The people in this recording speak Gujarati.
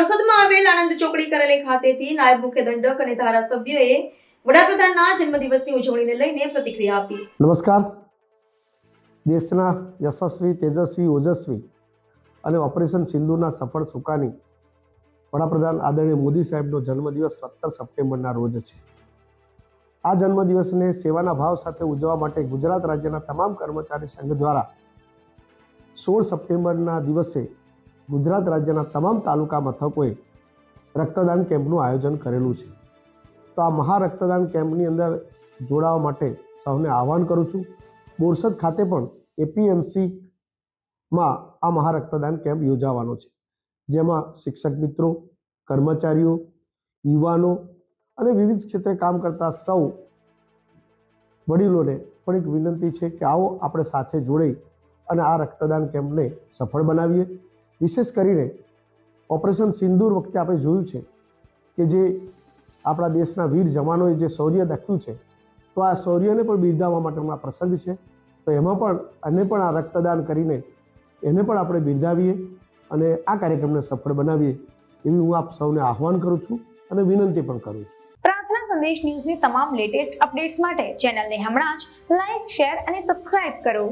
આનંદ ચોકડી કરેલી ખાતેથી નાયબ મુખ્ય દંડક અને ધારાસભ્યએ વડાપ્રધાનના જન્મદિવસની ઉજવણીને લઈને પ્રતિક્રિયા આપી. નમસ્કાર. દેશના યશસ્વી, તેજસ્વી, ઓજસ્વી અને ઓપરેશન સિંધુના સફળ સુકાની વડાપ્રધાન આદરણીય મોદી સાહેબનો જન્મદિવસ સત્તર સપ્ટેમ્બરના રોજ છે. આ જન્મદિવસને સેવાના ભાવ સાથે ઉજવવા માટે ગુજરાત રાજ્યના તમામ કર્મચારી સંઘ દ્વારા સોળ સપ્ટેમ્બરના દિવસે ગુજરાત રાજ્યના તમામ તાલુકા મથકોએ રક્તદાન કેમ્પનું આયોજન કરેલું છે. તો આ મહા રક્તદાન કેમ્પની અંદર જોડાવા માટે સૌને આહવાન કરું છું. બોરસદ ખાતે પણ એપીએમસીમાં આ મહા રક્તદાન કેમ્પ યોજાવાનો છે. જેમાં શિક્ષક મિત્રો, કર્મચારીઓ, યુવાનો અને વિવિધ ક્ષેત્રે કામ કરતા સૌ વડીલોને પણ એક વિનંતી છે કે આવો આપણે સાથે જોડાઈ અને આ રક્તદાન કેમ્પને સફળ બનાવીએ. વિશેષ કરીને ઓપરેશન સિંદૂર વખતે આપણે જોયું છે કે જે આપણા દેશના વીર જવાનોએ જે શૌર્ય દાખ્યું છે, તો આ શૌર્યને પણ બિરદાવવા માટેનો આ પ્રસંગ છે. તો એમાં પણ અને પણ આ રક્તદાન કરીને એને પણ આપણે બિરદાવીએ અને આ કાર્યક્રમને સફળ બનાવીએ એવી હું આપ સૌને આહવાન કરું છું અને વિનંતી પણ કરું છું. પ્રાર્થના સંદેશ ન્યૂઝની તમામ લેટેસ્ટ અપડેટ્સ માટે ચેનલને હમણાં જ લાઈક, શેર અને સબસ્ક્રાઇબ કરો.